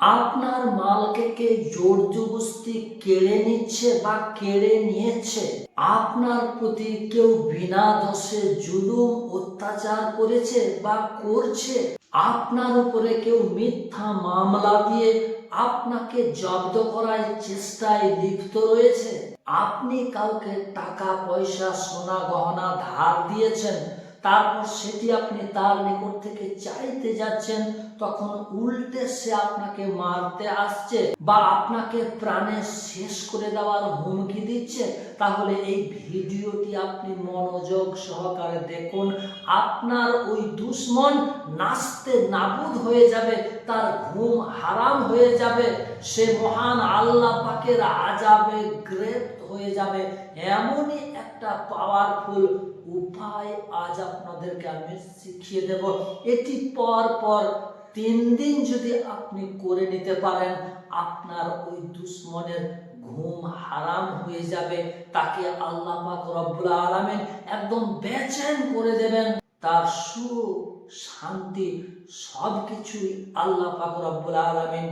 আপনার মালকে কে জোর জবস্তি কেড়ে নিচ্ছে বা কেড়ে নিয়েছে, আপনার প্রতি কেউ বিনা দোষে জুলুম, অত্যাচার করেছে বা করছে, আপনার উপরে কেউ মিথ্যা মামলা দিয়ে আপনাকে জব্দ করার চেষ্টায় লিপ্ত রয়েছে। আপনি কাউকে টাকা পয়সা সোনা গহনা ধার দিয়েছেন তারপর সেটি আপনি তার নিকট থেকে চাইতে যাচ্ছেন, তখন উল্টে সে আপনাকে মারতে আসছে বা আপনাকে প্রাণে শেষ করে দেওয়ার হুমকি দিচ্ছে। তাহলে এই ভিডিওটি আপনি মনোযোগ সহকারে দেখুন। আপনার ওই দুশ্মন নাচতে নাবুদ হয়ে যাবে, তার ঘুম হারাম হয়ে যাবে, সে মহান আল্লাহ পাকের আজাবে গ্রেপ্ত হয়ে যাবে। এমনই একটা পাওয়ারফুল উপায় আজ আপনাদেরকে আমি শিখিয়ে দেব। এটি পর পর তিন দিন যদি আপনি করে নিতে পারেন, আপনার ওই দুশ্মনের ঘুম হারাম হয়ে যাবে। তাকে আল্লাহ পাক রব্বুল আলামিন একদম বেচেন করে দেবেন। তার সুখ, শান্তি সব কিছুই আল্লাহ পাক রব্বুল আলামিন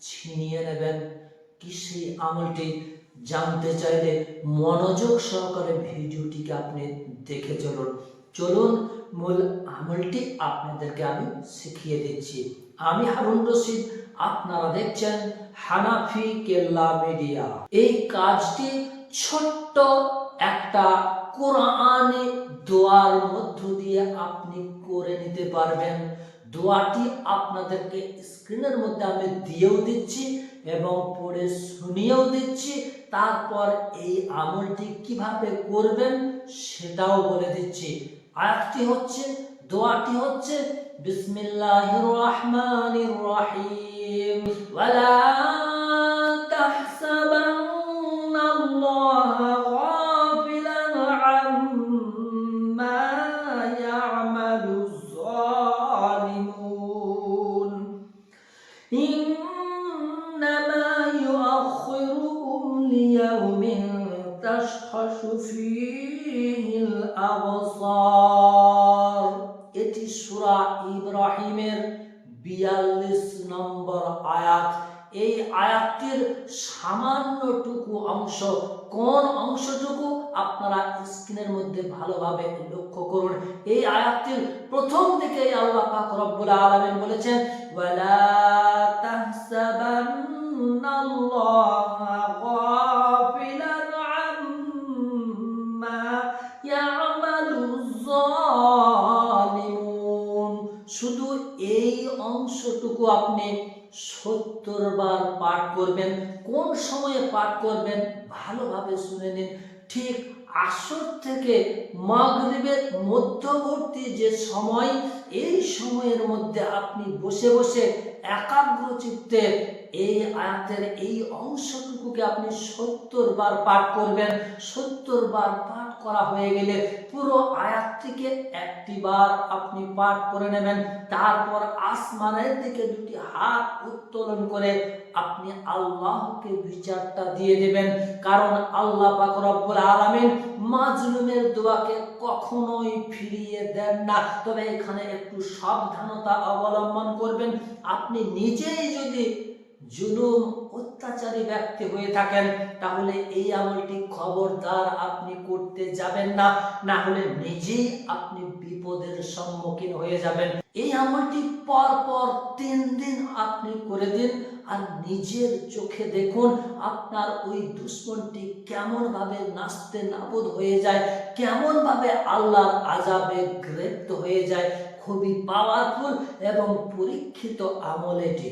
ছিনিয়ে নেবেন। কি সেই আমলটি? জানতে চাইলে মনোযোগ সহকারে ভিডিওটিকে আপনি দেখে চলুন। চলুন, মূল আমলটি আপনাদেরকে আমি শিখিয়ে দিচ্ছি। আমি হারুন রশিদ, আপনারা দেখছেন হানাফি কেল্লা মিডিয়া। এই কাজটি ছোট্ট একটা কোরআনে দোয়ার মধ্য দিয়ে আপনি করে নিতে পারবেন। দোয়াটি আপনাদেরকে স্ক্রিনের মধ্যে আমি দিয়েও দিচ্ছি এবং পড়ে শুনিয়েও দিচ্ছি। তারপর এই আমলটি কীভাবে করবেন সেটাও বলে দিচ্ছি। আয়াতটি হচ্ছে, দোয়াটি হচ্ছে, বিসমিল্লাহির রহমান রহিম। تشخص فيه الأبصار এটি সূরা ইব্রাহিমের বিয়াল্লিশ নম্বর আয়াত এই আয়াতটির সামান্যটুকু অংশ কোন অংশটুকু আপনারা স্ক্রিনের মধ্যে ভালোভাবে লক্ষ্য করুন এই আয়াতটির প্রথম দিকে আল্লাহ পাক রব্বুল আলামিন বলেছেন ওয়ালা তাহসাবান্নাল্লাহা এই অংশটুকু আপনি সত্তর বার পাঠ করবেন। কোন সময়ে পাঠ করবেন ভালোভাবে শুনে নিন। ঠিক আসর থেকে মাগরীবের মধ্যবর্তী যে সময়, এই সময়ের মধ্যে আপনি বসে বসে একাগ্র চিত্তে এই আয়াতের এই অংশটুকুকে আপনি সত্তর বার পাঠ করবেন। সত্তর বার পাঠ করা হয়ে গেলে পুরো আয়াতটিকে একটি বার আপনি পাঠ করে নেবেন। তারপর আসমানের দিকে দুটি হাত উত্তোলন করে আপনি আল্লাহকে বিচারটা দিয়ে দেবেন। কারণ আল্লাহ পাক রব্বুল আলামিন মাজলুমের দোয়াকে কখনোই ফিরিয়ে দেন না। তবে এখানে একটু সাবধানতা অবলম্বন করবেন। আপনি নিজেই যদি জুলুম, অত্যাচারী ব্যক্তি হয়ে থাকেন, তাহলে এই আমলটি খবরদার আপনি করতে যাবেন না না হলে নিজেই আপনি বিপদের সম্মুখীন হয়ে যাবেন। এই আমলটি পর পর তিন দিন আপনি করে দিন আর নিজের চোখে দেখুন আপনার ওই দুশ্মনটি কেমন ভাবে নাচতে নাবুদ হয়ে যায় কেমন ভাবে আল্লাহর আজাবে গ্রেপ্ত হয়ে যায়। খুবই পাওয়ারফুল এবং পরীক্ষিত আমল এটি।